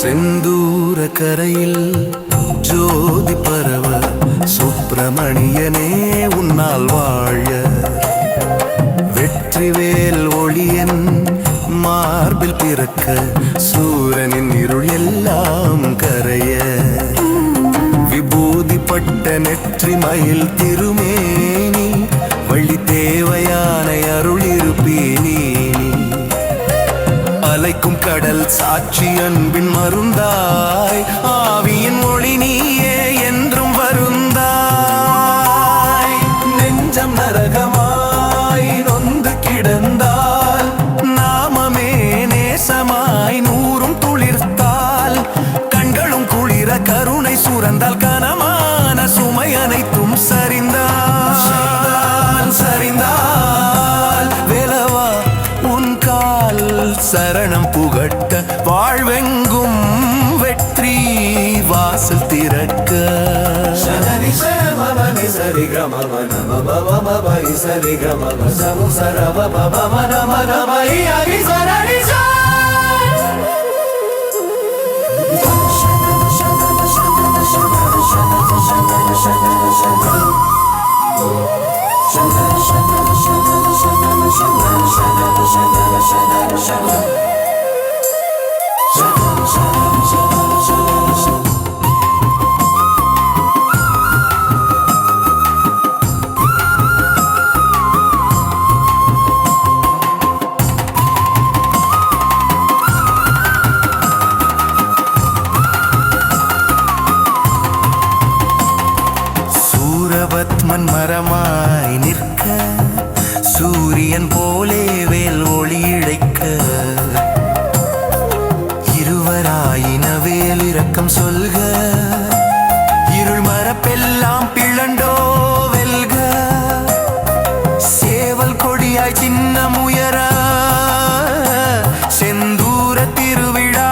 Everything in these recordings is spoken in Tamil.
செந்தூர கரையில் ஜோதி பரவ சுப்பிரமணியனே உன்னால் வாழ. வெற்றிவேல் ஒளியன் மார்பில் பிறக்க சூரனின் இருள் எல்லாம் கரைய. விபூதிப்பட்ட நெற்றி மயில் திருமேனி வழி தேவையான கடல் சாட்சி அன்பின் மருந்தாய். ஆவியின் மொழி நீயே என்றும் வருந்தாய். நெஞ்சம் நரகமாய் நொந்து கிடந்தால் நாமமே நேசமாய் நூறும் கால் சரணம் புகட்ட வாழ்வெங்கும் வெற்றி வாசல் திறக்க. சரி சரம சரி கிரம நம பவ பவ சரி கிரம சமு சரவ பவ நம நம ஹரி சரணி சூரபத்மன் மரமாய் நிற்க சூரியன் போலே வேல் விளக்கம் சொல்க. இருள் மரப்பெல்லாம் பிளண்டோ வெல்க. சேவல் கொடியாய் சின்ன உயர. செந்தூர திருவிழா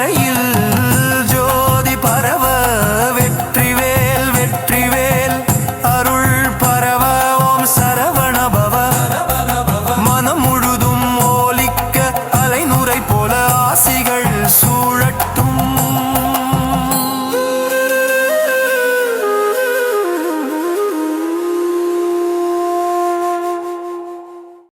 கரையில் ஜோதி பரவ வெற்றிவேல் வெற்றிவேல். அருள் பரவ ஓம் சரவணபவ மனம் முழுதும் ஓலிக்க அலைநுரை போல ஆசிகள் சூ